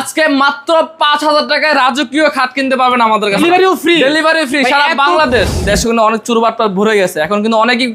আজকে মাত্র পাঁচ হাজার টাকায় রাজকীয় খাত কিনতে পারবেন আমাদের কাছে। ও ডেলিভারি ফ্রি সারা বাংলাদেশ। দেশে কিন্তু অনেক চুরবাটটা ভরে গেছে। এখন কিন্তু অনেকই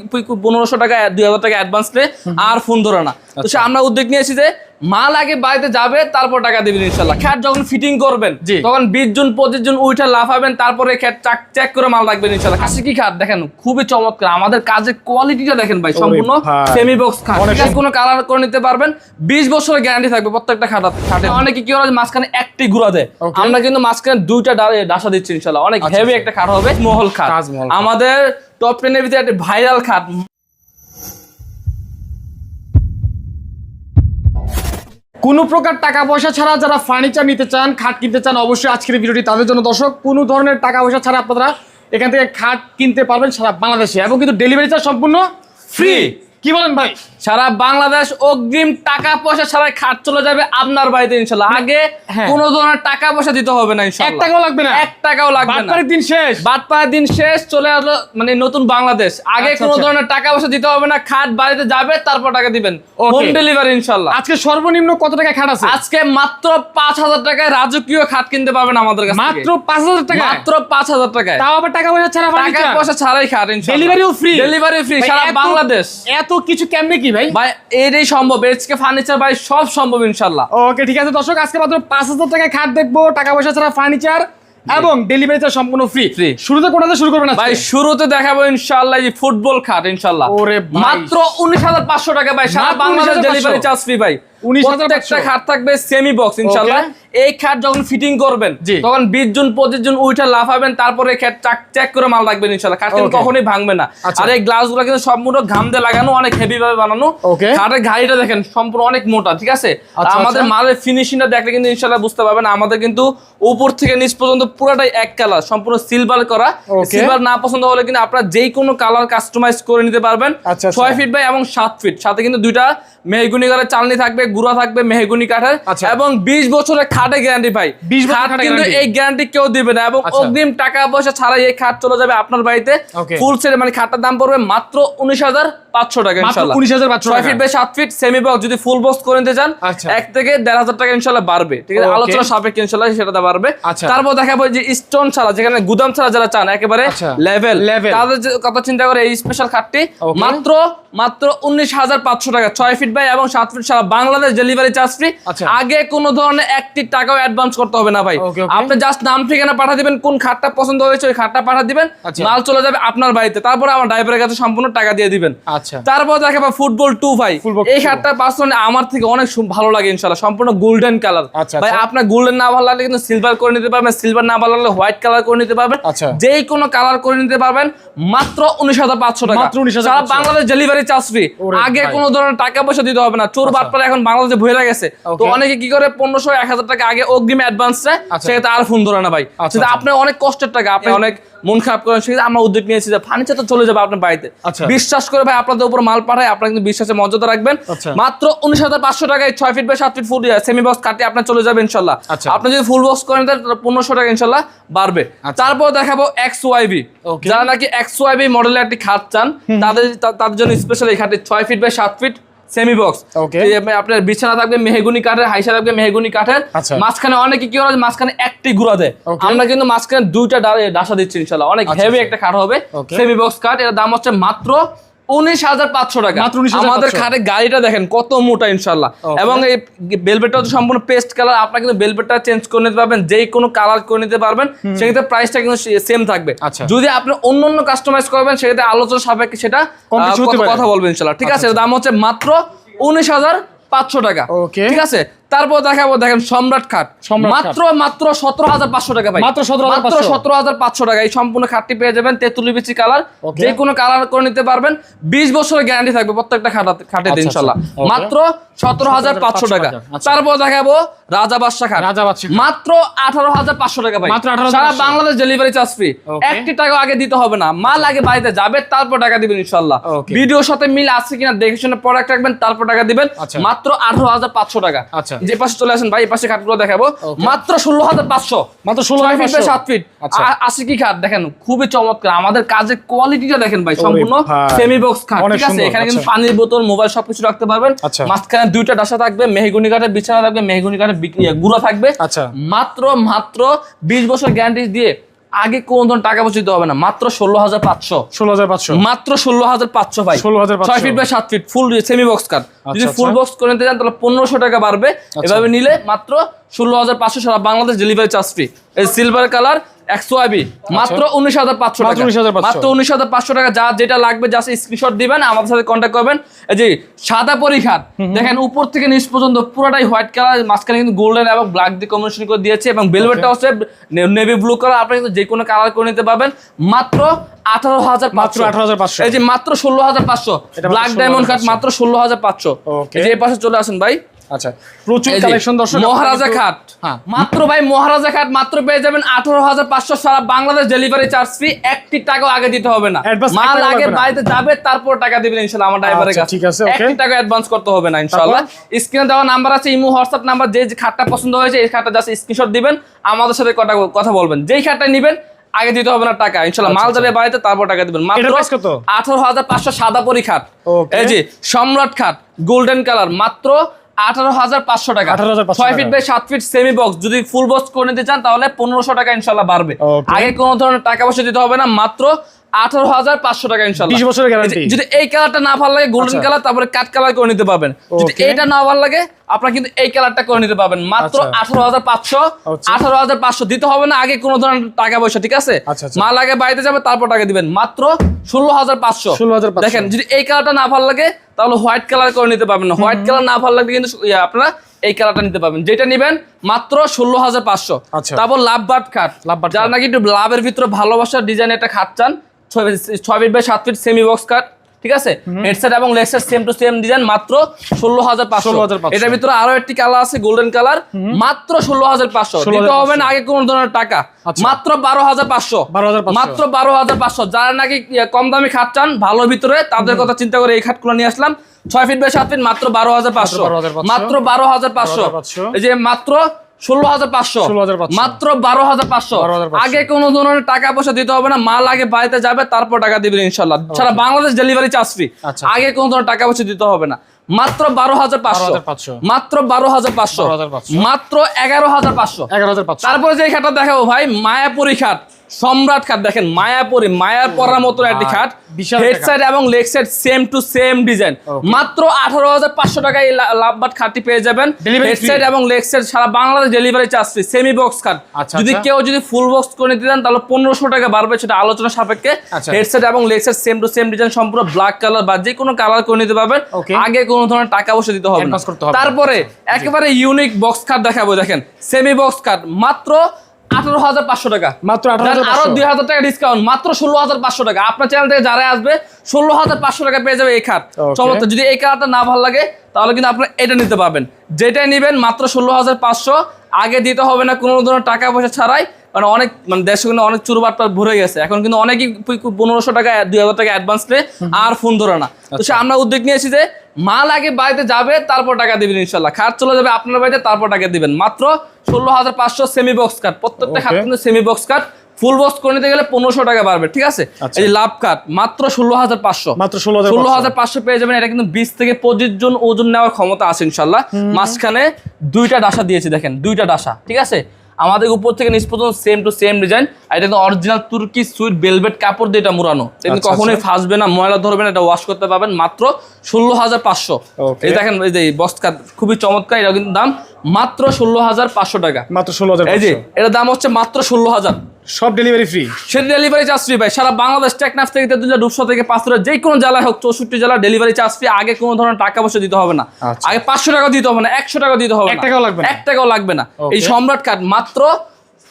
পনেরোশো টাকা দুই হাজার টাকা অ্যাডভান্স নিয়ে আর ফোন ধরে না। তো আচ্ছা। সে আমরা উদ্যোগ নিয়েছি যে মাল আগে বাড়িতে যাবে তারপর টাকা দিবেন ইনশাল্লাহ। খ্যাট যখন ফিটিং করবেন তখন বিশ জন পঁচিশ জন উইটা লাফাবেন তারপরে খ্যাট চেক করে মাল রাখবেন ইনশাল্লাহ। কাছে কি খাট দেখেন খুবই চমৎকার। আমাদের কাজের কোয়ালিটিটা দেখেন ভাই সম্পূর্ণ। সেমি বক্স খাট কোনো কালার করে নিতে পারবেন। বিশ বছরের গ্যারান্টি থাকবে প্রত্যেকটা খাট খাটে অনেকে কি করে মাঝখানে একটি গুড়া দেয়। আমরা কিন্তু মাঝখানে দুইটা ডাসা দিচ্ছি ইনশাল্লাহ। অনেক আচ্ছা, হেভি আচ্ছা। একটা খাট হবে। মহল খাট খাট। আমাদের টপ টেনের ভিতরে একটা ভাইরাল খাট কোনো প্রকার টাকা পয়সা ছাড়া যারা ফার্নিচার নিতে চান, খাট কিনতে চান, অবশ্যই আজকের ভিডিওটি তাদের জন্য দর্শক, কোনো ধরনের টাকা পয়সা ছাড়া আপনারা এখান থেকে খাট কিনতে পারবেন সারা বাংলাদেশে এবং কিন্তু ডেলিভারি চার্জ সম্পূর্ণ ফ্রি। কি বলেন ভাই? সারা বাংলাদেশ অগ্রিম টাকা পয়সা ছাড়াই খাট চলে যাবে আপনার বাড়িতে ইনশাল্লাহ। আগে হ্যাঁ। কোনো ধরনের টাকা পয়সা দিতে হবে না এক টাকাও লাগবে না? এক টাকাও লাগবে না। দিন শেষ। বাদ দিন শেষ চলে আসলো মানে নতুন বাংলাদেশ। আগে আচ্ছা, কোনো আচ্ছা। ধরনের টাকা পয়সা দিতে হবে না খাট বাড়িতে যাবে তারপর টাকা দিবেন। হোম ডেলিভারি ইনশাল্লাহ। আজকে সর্বনিম্ন কত টাকা খাট আছে? আজকে মাত্র পাঁচ হাজার টাকায় রাজকীয় খাট কিনতে পারবেন আমাদের কাছে মাত্র পাঁচ হাজার টাকা মাত্র পাঁচ হাজার টাকায়। তাও আবার টাকা পয়সা ছাড়া টাকা পয়সা ছাড়াই খাট ইনশাল্লাহ। ডেলিভারিও ফ্রি ডেলিভারি ফ্রি সারা বাংলাদেশ। এত কিছু কেমনে কি ভাই? ভাই এটাই সম্ভব। এসকে ফার্নিচার ভাই সব সম্ভব ইনশাল্লাহ। ওকে ঠিক আছে দর্শক আজকে মাত্র পাঁচ হাজার টাকায় খাট দেখব টাকা পয়সা ছাড়া ফার্নিচার এবং ডেলিভারি চার্জ সম্পূর্ণ ফ্রি ফ্রি শুরুতে কোনটা শুরু করবেন? ভাই শুরুতে দেখাবো ইনশাআল্লাহ এই ফুটবল খাট ইনশাল্লাহ। ওরে। মাত্র উনিশ হাজার পাঁচশো টাকা ভাই সারা বাংলাদেশ ডেলিভারি চার্জ ফ্রি ভাই। 19,500 প্রত্যেকটা খাট থাকবে সেমি বক্স ইনশাল্লাহ। এই খাট যখন ফিটিং করবেন তখন বিশ জন পঁচিশ জন উইটা লাফাবেন তারপরে খাট চেক করে মাল রাখবেন ইনশাল্লাহ। খাট কিন্তু কখনোই ভাঙবে না। আর এই গ্লাসগুলো কিন্তু সম্পূর্ণ ঘাম দিয়ে লাগানো অনেক হেভি ভাবে বানানো। খাটের গাড়িটা দেখেন সম্পূর্ণ অনেক মোটা ঠিক আছে? আমাদের। মালের ফিনিশিংটা দেখলে কিন্তু ইনশাল্লাহ বুঝতে পারবেন আমাদের কিন্তু উপর থেকে নিচ পর্যন্ত পুরোটাই এক কালার সম্পূর্ণ সিলভার করা। সিলভার না পছন্দ হলে কিন্তু আপনারা যেই কোনো কালার কাস্টমাইজ করে নিতে পারবেন। আচ্ছা, আচ্ছা। ছয় ফিট বাই এবং সাত ফিট সাথে কিন্তু দুইটা মেহগুনি কাঠের চালনি থাকবে গুড়া থাকবে মেহগুনি কাঠের। আচ্ছা। এবং বিশ বছরের খাটে গ্যারান্টি পাই 20 বছরের খাট কিন্তু এই গ্যারান্টি কেউ দিবে না এবং আচ্ছা। অগ্রিম টাকা পয়সা ছাড়াই এই খাট চলে যাবে আপনার বাড়িতে। ফুল সেট মানে খাটটার দাম পড়বে মাত্র উনিশ হাজার পাঁচশো টাকা ইনশাল্লাহ। 19,500 ছয় টাকা। ফিট বাই সাত ফিট সেমি বক্স যদি ফুল বক্স করে নিতে চান আচ্ছা। এক থেকে দেড় হাজার টাকা ইনশাল্লাহ বাড়বে। ঠিক আছে? আলোচনা সাপেক্ষে ইনশাল্লাহ সেটা বাড়বে। তারপর দেখাবো যে স্টোন ছাড়া যেখানে গুদাম ছাড়া যারা চান একেবারে। লেভেল তাদের কথা চিন্তা করে এই স্পেশাল খাটটি মাত্র মাত্র উনিশ হাজার পাঁচশো টাকা ছয় ফিট বাই এবং সাত ফিট সারা বাংলাদেশ ডেলিভারি চার্জ ফ্রি। আগে কোনো ধরনের একটি টাকাও অ্যাডভান্স করতে হবে না ভাই. আপনি জাস্ট নাম ঠিকানা পাঠা দিবেন কোন খাটটা পছন্দ হয়েছে ওই খাটটা পাঠা দিবেন আচ্ছা। মাল চলে যাবে আপনার বাড়িতে। তারপর আমার ড্রাইভারের কাছে সম্পূর্ণ টাকা দিয়ে দিবেন। আচ্ছা। তারপর দেখাবো ফুটবল টু ভাই। এই খাটটা পার্সোনালি আমার থেকে অনেক ভালো লাগে ইনশাল্লাহ সম্পূর্ণ গোল্ডেন কালার আচ্ছা, ভাই আচ্ছা। আপনার গোল্ডেন না ভালো লাগলে কিন্তু সিলভার করে নিতে পারবেন সিলভার না ভালো লাগলে হোয়াইট কালার করে নিতে পারবেন। যেই কোনো কালার করে নিতে পারবেন মাত্র উনিশ হাজার পাঁচশো টাকা। মাত্র 19,500 সারা বাংলাদেশ ডেলিভারি চার্জ ফ্রি আগে ভাই। কোনো ধরনের টাকা পয়সা দিতে হবে না চোর আচ্ছা। বাটপার এখন বাংলাদেশে ভরে গেছে তো অনেকে কি করে পনেরোশো এক হাজার টাকা আগে অগ্রিম অ্যাডভান্স দেয় আচ্ছা। সেক্ষেত্রে আর ফোন ধরে না ভাই আচ্ছা, সেটা। আপনার অনেক কষ্টের টাকা আপনি অনেক মন খারাপ করেন সেক্ষেত্রে আমরা উদ্যোগ নিয়েছি যে ফার্নিচার তো চলে যাবে আপনার বাড়িতে। বিশ্বাস করে ভাই আপনাদের উপর মাল পাঠায় আপনারা কিন্তু বিশ্বাসে মর্যাদা রাখবেন। মাত্র উনিশ হাজার পাঁচশো টাকায় ছয় ফিট বাই সাত ফিট ফুট সেমি বক্স কাটে আপনার চলে যাবে ইনশাল্লাহ। আপনি যদি ফুল বক্স করেন তাহলে পনেরোশো টাকা ইনশাল্লাহ বাড়বে। তারপর দেখাবো এক্স ওয়াইবি. যারা নাকি এক্স ওয়াইবি মডেলের একটি খাট চান তাদের তাদের জন্য স্পেশাল এই খাটে ছয় ফিট বাই সাত ফিট সেমি বক্স. আপনার বিছানা থাকবে মেহগুনি কাঠের হাইসা থাকবে মেহগুনি কাঠের। আচ্ছা। মাঝখানে অনেকে কি করে মাঝখানে একটি গুড়া দেয়। আমরা কিন্তু মাঝখানে দুইটা ডাসা দিচ্ছি ইনশাল্লাহ। অনেক আচ্ছা, হেভি আচ্ছা। একটা কাঠ হবে। সেমি বক্স কাঠ এর দাম হচ্ছে মাত্র উনিশ হাজার পাঁচশো টাকা। আমাদের খাটের গাড়িটা দেখেন কত মোটা ইনশাল্লাহ এবং এই বেলবেটটা হচ্ছে সম্পূর্ণ পেস্ট কালার আপনারা কিন্তু বেলবেটটা চেঞ্জ করে নিতে পারবেন যেই কোনো কালার করে নিতে পারবেন সেক্ষেত্রে প্রাইসটা কিন্তু সেম থাকবে। আচ্ছা। যদি আপনি অন্য অন্য কাস্টমাইজ করবেন সেক্ষেত্রে আলোচনা সাপেক্ষে সেটা কথা- বলবেন ইনশাল্লাহ ঠিক আছে আচ্ছা, দাম হচ্ছে মাত্র উনিশ হাজার পাঁচশো টাকা. ঠিক আছে? তারপর দেখাবো দেখেন সম্রাট খাট। মাত্র মাত্র সতেরো হাজার পাঁচশো টাকা ভাই। মাত্র 17,500 মাত্র সতেরো হাজার পাঁচশো টাকা। এই সম্পূর্ণ খাটটি পেয়ে যাবেন তেঁতুলি বিচি কালার। যে কোনো কালার করে নিতে পারবেন। বিশ বছরের গ্যারান্টি থাকবে প্রত্যেকটা খাটাতে খাটে আচ্ছা, ইনশাল্লাহ। আচ্ছা। মাত্র সতেরো হাজার পাঁচশো টাকা। আচ্ছা। তারপর দেখাবো রাজা বাদশা খাট। মাত্র আঠারো হাজার পাঁচশো টাকা ভাই। মাত্র সারা বাংলাদেশ ডেলিভারি চার্জ ফ্রি একটি টাকা আগে দিতে হবে না। মাল আগে বাড়িতে যাবে তারপর টাকা দিবেন ইনশাল্লাহ। ভিডিওর সাথে মিল আছে কিনা দেখে শুনে প্রোডাক্ট রাখবেন তারপর টাকা দিবেন। মাত্র আঠারো হাজার পাঁচশো টাকা। আচ্ছা। যে পাশে চলে আসেন ভাই এই পাশে খাটগুলো দেখাবো। মাত্র ষোলো হাজার পাঁচশো। মাত্র ষোলো হাজার ফিট সাত ফিট। আচ্ছা। আশি কি খাট? দেখেন খুবই চমৎকার। আমাদের কাজের কোয়ালিটিটা দেখেন ভাই সম্পূর্ণ সেমি বক্স খাট ঠিক আছে? এখানে কিন্তু আচ্ছা। পানির বোতল মোবাইল সবকিছু রাখতে পারবেন। আচ্ছা। মাঝখানে দুইটা ডাসা থাকবে মেহগুনি কাঠের বিছানা থাকবে মেহগুনি কাঠের বিক্রি গুঁড়া থাকবে। আচ্ছা। মাত্র মাত্র বিশ বছর গ্যারান্টি দিয়ে আগে কোন ধরনের টাকা পয়সা দিতে হবে না। মাত্র ষোলো হাজার পাঁচশো। ষোলো হাজার পাঁচশো। মাত্র ষোলো হাজার পাঁচশো ভাই। ষোলো হাজার ছয় ফিট বাই সাত ফিট ফুল সেমি বক্স কার যদি আচ্ছা, ফুল বক্স করে নিতে চান তাহলে পনেরোশো টাকা বাড়বে। এভাবে নিলে মাত্র ষোলো হাজার পাঁচশো সারা বাংলাদেশ ডেলিভারি চার্জ ফ্রি এই সিলভার কালার একশো আইবি মাত্র উনিশ হাজার পাঁচশো মাত্র টাকা। 19,500 মাত্র উনিশ হাজার পাঁচশো টাকা। যা যেটা লাগবে জাস্ট স্ক্রিনশট দিবেন আমাদের সাথে কন্ট্যাক্ট করবেন। এই যে সাদা পরীক্ষার দেখেন উপর থেকে নিচ পর্যন্ত পুরোটাই হোয়াইট কালার মাঝখানে কিন্তু গোল্ডেন এবং ব্ল্যাক দিয়ে কম্বিনেশন করে দিয়েছে এবং বেলভেটটা হচ্ছে নেভি ব্লু কালার আপনি কিন্তু যে কোনো কালার করে নিতে পারবেন। মাত্র আঠারো হাজার মাত্র 18,500 এই যে মাত্র ষোলো হাজার পাঁচশো। ব্ল্যাক ডায়মন্ড কাট মাত্র ষোলো হাজার পাঁচশো. এই যে পাশে চলে আসেন ভাই। আচ্ছা প্রচুর যে কালেকশন দর্শক মহারাজা খাট হ্যাঁ। মাত্র ভাই মহারাজা খাট মাত্র পেয়ে যাবেন আঠারো হাজার পাঁচশো সারা বাংলাদেশ ডেলিভারি চার্জ ফ্রি একটি টাকাও আগে দিতে হবে না। মাল আগে বাড়িতে যাবে তারপর টাকা দিবেন ইনশাল্লাহ আমার ড্রাইভারের আচ্ছা, কাছে। ঠিক আছে, okay. একটি টাকা অ্যাডভান্স করতে হবে না ইনশাল্লাহ। স্ক্রিনে দেওয়া নাম্বার আছে ইমো হোয়াটসঅ্যাপ নাম্বার যে যে খাটটা পছন্দ হয়েছে এই খাটটা জাস্ট স্ক্রিনশট দিবেন আমাদের সাথে কথা কথা বলবেন। যেই খাটটা নিবেন আগে দিতে হবে না টাকা ইনশাল্লাহ। মাল যাবে বাড়িতে তারপর টাকা দিবেন। মাত্র আচ্ছা? আঠারো হাজার পাঁচশো সাদা পরি খাট. এই যে সম্রাট খাট গোল্ডেন কালার মাত্র আঠারো হাজার পাঁচশো টাকা। 18,500 ছয় ফিট। বাই সাত ফিট সেমি বক্স যদি ফুল বক্স করে নিতে চান তাহলে পনেরোশো টাকা ইনশাল্লাহ বাড়বে। আগে কোনো ধরনের টাকা পয়সা দিতে হবে না মাত্র আঠারো হাজার পাঁচশো টাকা ইনশাল্লাহ 20 বছরের guarantee। এই যদি এই কালারটা না ভালো লাগে গোল্ডেন আচ্ছা। কালার তারপরে কাট কালার করে নিতে পারবেন যদি. এইটা না ভালো লাগে আপনারা কিন্তু এই কালারটা করে নিতে পারবেন মাত্র আচ্ছা। আঠারো হাজার পাঁচশো আচ্ছা। আঠারো হাজার পাঁচশো দিতে হবে না আগে কোনো ধরনের টাকা পয়সা ঠিক আছে। মাল আগে বাড়িতে যাবে তারপর টাকা দিবেন মাত্র ষোলো হাজার পাঁচশো 16,500 দেখেন যদি এই কালারটা না ভালো লাগে তাহলে হোয়াইট কালার করে নিতে পারবেন হোয়াইট কালার না ভালো লাগলে কিন্তু আপনারা এই কালারটা নিতে পারবেন যেটা নিবেন মাত্র ষোলো হাজার পাঁচশো। তারপর লাভ বাট খাট যারা নাকি একটু লাভের ভিতরে ভালোবাসার ডিজাইন একটা খাট চান ছয় ফিট বাই সাত ফিট সেমি বক্স কাট ঠিক আছে হেডসেট এবং leg set same to same design মাত্র ষোলো হাজার পাঁচশো এটার ভিতরে আরও একটি কালার আছে গোল্ডেন কালার মাত্র ষোলো হাজার পাঁচশো দিতে হবে না আগে কোন ধরনের টাকা আচ্ছা। মাত্র বারো হাজার পাঁচশো মাত্র বারো হাজার পাঁচশো যারা নাকি ইয়ে, কম দামি খাট চান ভালো ভিতরে তাদের কথা চিন্তা করে এই খাটগুলো নিয়ে আসলাম ছয় ফিট বাই সাত ফিট মাত্র বারো হাজার পাঁচশো মাত্র বারো হাজার পাঁচশো এই যে মাত্র ষোলো হাজার পাঁচশো মাত্র বারো হাজার পাঁচশো আগে কোনো ধরনের টাকা পয়সা দিতে হবে না মাল আগে বাড়িতে যাবে তারপর টাকা দিবেন ইনশাল্লাহ সারা বাংলাদেশ ডেলিভারি চার্জ ফ্রি আচ্ছা। আগে কোনো ধরনের টাকা পয়সা দিতে হবে না মাত্র বারো হাজার পাঁচশো মাত্র বারো হাজার পাঁচশো মাত্র এগারো হাজার পাঁচশো এগারো হাজার পাঁচশো তারপরে যে খাটটা দেখাবো ভাই মায়াপুরি খাট সম্রাট খাট দেখেন মায়াপুরি মায়ার পরার মতো একটি খাট। হেড সাইড এবং leg side same to same design মাত্র আঠারো হাজার পাঁচশো টাকায় লাভবাট খাটটি পেয়ে যাবেন। হেড? সাইড এবং লেগ সাইড সারা Bangladesh delivery charge free semi box খাট। আচ্ছা, যদি আচ্ছা। কেউ যদি ফুল বক্স করে নিতে চান তাহলে পনেরোশো টাকা বাড়বে সেটা আলোচনা সাপেক্ষে। আচ্ছা। হেড সাইড এবং leg side same to same design সম্পূর্ণ ব্ল্যাক কালার বা যে কোনো কালার করে নিতে পারবেন। আগে কোনো ধরনের টাকা পয়সা দিতে হবে। তারপরে একেবারে ইউনিক বক্স কাট দেখাবো দেখেন। সেমি বক্স খাট মাত্র আঠারো হাজার পাঁচশো টাকা। মাত্র আঠারো দেন হাজার আরও দুই হাজার টাকা ডিসকাউন্ট মাত্র ষোলো হাজার পাঁচশো টাকা। আপনার চ্যানেল থেকে যারা আসবে ষোলো হাজার পাঁচশো টাকা পেয়ে যাবে এই খাট। Okay. চমৎকার যদি এই না ভালো লাগে তাহলে কিন্তু আপনার এটা নিতে পারবেন। যেটাই নিবেন মাত্র ষোলো হাজার পাঁচশো। আগে দিতে হবে না কোন ধরনের টাকা পয়সা ছাড়াই। মানে অনেক মানে দেশে কিন্তু অনেক চুরবাটপাট ভরে গেছে। এখন কিন্তু অনেকেই পনেরোশো টাকা দুই হাজার টাকা অ্যাডভান্স নেয় আর ফোন ধরে না। তো সে আমরা উদ্যোগ নিয়েছি যে মাল আগে বাড়িতে যাবে তারপর টাকা দিবেন ইনশাল্লাহ। খাট চলে যাবে আপনার বাড়িতে তারপর টাকা দিবেন। মাত্র ষোলো হাজার পাঁচশো সেমি বক্স কাট প্রত্যেকটা খাট কিন্তু semi box cut full box করে নিতে গেলে পনেরোশো টাকা বাড়বে ঠিক আছে? আচ্ছা। এই লাভ কাট মাত্র ষোলো হাজার পাঁচশো। মাত্র ষোলো হাজার পাঁচশো পেয়ে যাবেন এটা কিন্তু বিশ থেকে পঁচিশ জন ওজন নেওয়ার ক্ষমতা আছে ইনশাল্লাহ। মাঝখানে দুইটা ডাসা দিয়েছি দেখেন দুইটা ডাসা ঠিক আছে? আমাদের উপর থেকে নিচ পর্যন্ত সেম টু সেম ডিজাইন আর এটা অরিজিনাল তুর্কি সুইট বেলভেট কাপড় দিয়ে এটা মুড়ানো। এটা আচ্ছা, কখনোই ফাসবে না ময়লা ধরবে না এটা ওয়াশ করতে পারবেন মাত্র ষোলো হাজার পাঁচশো এই দেখেন এই যে বস্তা খুবই চমৎকার এটা কিন্তু দাম মাত্র ষোলো হাজার পাঁচশো টাকা। মাত্র ষোলো হাজার এই যে এটার দাম হচ্ছে মাত্র ষোলো হাজার সব ডেলিভারি ফ্রি সেটা ডেলিভারি চার্জ ফ্রি ভাই। সারা বাংলাদেশ টেকনাফ থেকে তেতুলিয়া ডুবসা থেকে পাঁচটা যে কোনো জেলায় হোক চৌষট্টি জেলা ডেলিভারি চার্জ ফ্রি আগে কোনো ধরনের টাকা পয়সা দিতে হবে না। আচ্ছা। আগে পাঁচশো টাকা দিতে হবে না একশো টাকা দিতে হবে এক টাকাও লাগবে না? এক টাকাও লাগবে না। এই সম্রাট কার্ড মাত্র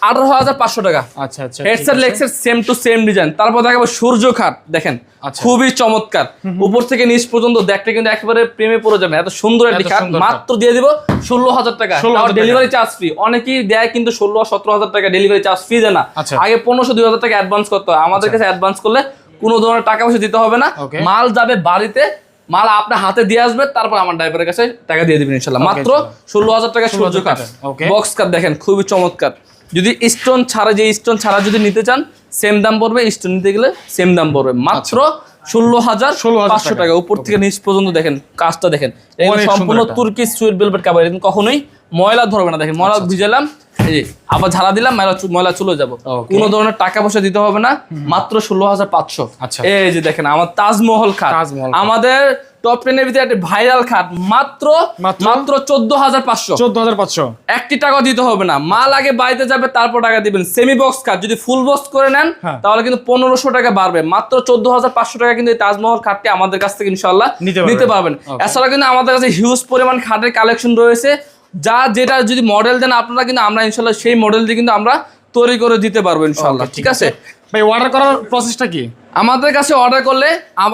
আঠারো হাজার পাঁচশো টাকা। আচ্ছা আচ্ছা হেডসেট লেক্সের সেম টু সেম ডিজাইন তারপর দেখাবো সূর্য খাট দেখেন আচ্ছা। খুবই চমৎকার। উপর থেকে নিচ পর্যন্ত দেখতে কিন্তু একেবারে প্রেমে পড়ে যাবে। এত সুন্দর একটি খাট মাত্র দিয়ে দিব ষোলো হাজার টাকা। ডেলিভারি চার্জ ফ্রি অনেকেই দেয় কিন্তু ষোলো সতেরো হাজার টাকা ডেলিভারি চার্জ ফ্রি দেয় না। আগে পনেরোশো দুই হাজার টাকা অ্যাডভান্স করতে হয়। আমাদের কাছে অ্যাডভান্স করলে কোনো ধরনের টাকা পয়সা দিতে হবে না। মাল যাবে বাড়িতে মাল আপনার হাতে দিয়ে আসবে তারপর আমার ড্রাইভারের কাছে টাকা দিয়ে দিবেন ইনশাল্লাহ। মাত্র ষোলো হাজার টাকা সূর্য কাঠ বক্স কাঠ দেখেন খুবই চমৎকার। যদি স্টোন ছাড়া যে স্টোন ছাড়া যদি নিতে চান সেম দাম পড়বে স্টোন নিতে গেলে সেম দাম পড়বে। মাত্র ষোলো হাজার 16,000 পাঁচশো টাকা। উপর থেকে নিচ পর্যন্ত দেখেন কাজটা দেখেন। সম্পূর্ণ তুর্কি সুইট বেলভেট কিন্তু কখনোই ময়লা ধরবে না। দেখেন ময়লা ভিজালাম এই আবার ঝাড়া দিলাম ময়লা চলে যাব. কোনো ধরনের টাকা পয়সা দিতে হবে না মাত্র ষোলো হাজার পাঁচশো। আচ্ছা। এই যে দেখেন আমার তাজমহল খাট। আমাদের টপ টেনের ভিতরে একটা ভাইরাল খাট মাত্র মাত্র? চোদ্দ হাজার পাঁচশো। চোদ্দ হাজার পাঁচশো। একটি টাকা দিতে হবে না। মাল আগে বাড়িতে যাবে তারপর টাকা দিবেন। সেমি বক্স খাট যদি ফুল বক্স করে নেন হ্যাঁ। তাহলে কিন্তু পনেরোশো টাকা বাড়বে। মাত্র চোদ্দ হাজার পাঁচশো টাকা কিন্তু এই তাজমহল খাটটি আমাদের কাছ থেকে ইনশাল্লাহ নিতে পারবেন। এছাড়া কিন্তু আমাদের কাছে হিউজ পরিমাণ খাটের কালেকশন রয়েছে। যা যেটা যদি মডেল দেন আপনারা কিন্তু আমরা ইনশাল্লাহ সেই মডেল দিয়ে কিন্তু আমরা তৈরি করে দিতে পারব ইনশাল্লাহ ঠিক আছে? ভাই অর্ডার করার প্রসেসটা কি? আমাদের কাছে অর্ডার করলে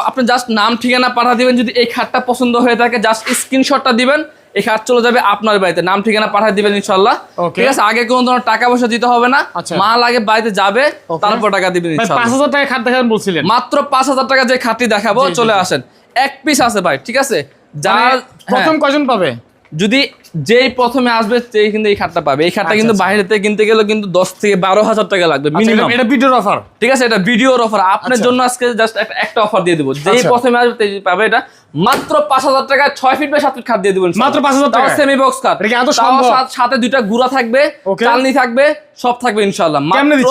আপনি জাস্ট নাম ঠিকানা পাঠা দিবেন যদি এই খাটটা পছন্দ হয়ে থাকে জাস্ট স্ক্রিনশটটা দিবেন এই খাট চলে যাবে আপনার বাড়িতে। নাম ঠিকানা পাঠা দিবেন ইনশাল্লাহ ঠিক আছে? আগে কোনো ধরনের টাকা পয়সা দিতে হবে না আচ্ছা। মাল আগে বাড়িতে যাবে তারপর টাকা দিবেন পাঁচ হাজার টাকা খাট দেখাবেন বলছিলেন। মাত্র পাঁচ হাজার টাকা যে খাটটি দেখাবো চলে আসেন। এক পিস আছে ভাই ঠিক আছে? যার মানে প্রথম হ্যাঁ, কজন পাবে? যদি যেই প্রথমে আসবে সেই কিন্তু এই খাটটা পাবে এই খাটটা আচ্ছা, কিন্তু আচ্ছা। বাইরে থেকে কিনতে গেলে কিন্তু দশ থেকে বারো হাজার টাকা লাগবে আচ্ছা, মিনিমাম এটা- এটা ভিডিওর অফার ঠিক আছে এটা ভিডিওর অফার আপনার আচ্ছা। জন্য আজকে জাস্ট একটা অফার দিয়ে দেবো যেই আচ্ছা। প্রথমে আসবে সেই পাবে এটা মাত্র পাঁচ হাজার টাকা ছয় ফিট বাই সাত ফিট খাট দিয়ে দেবেন মাত্র 5,000 টাকায়? সেমি বক্স কি সম্ভব? সাথ- দুইটা গুড়া থাকবে চালনি থাকবে সব থাকবে ইনশাল্লাহ কেমনে মাত্র-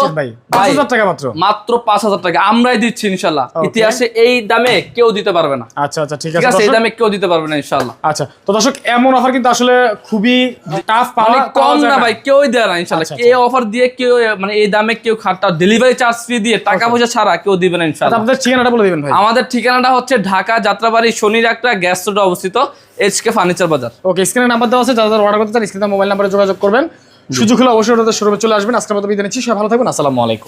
পাঁচ হাজার টাকা মাত্র? মাত্র পাঁচ হাজার টাকা। আমরাই দিচ্ছি ইনশাল্লাহ ইতিহাসে এই দামে কেউ দিতে পারবে না। আচ্ছা আচ্ছা ঠিক আছে। এই দামে কেউ দিতে পারবে না ইনশাল্লাহ আচ্ছা তো দর্শক এমন অফার কিন্তু আসলে খুবই টাফ অনেক কম না ভাই কেউই দেয় না ইনশাল্লাহ আচ্ছা, এই অফার দিয়ে কেউ মানে এই দামে কেউ খাটটা ডেলিভারি চার্জ ফ্রি দিয়ে টাকা পয়সা ছাড়া কেউ দিবে না আচ্ছা, ইনশাল্লাহ আপনাদের ঠিকানাটা বলে দিবেন ভাই। আমাদের ঠিকানাটা হচ্ছে ঢাকা যাত্রাবাড়ি শনির একটা গ্যাস রোডে অবস্থিত এইচকে ফার্নিচার বাজার ওকে স্ক্রিনে নাম্বার দেওয়া আছে যারা যারা অর্ডার করতে চান স্ক্রিনে মোবাইল নাম্বারে যোগাযোগ করবেন। সুযোগ হলে অবশ্যই ওদের শোরুমে চলে আসবেন। আজকের মতো বিদায় নিচ্ছি সবাই ভালো থাকবেন আসসালামু আলাইকুম।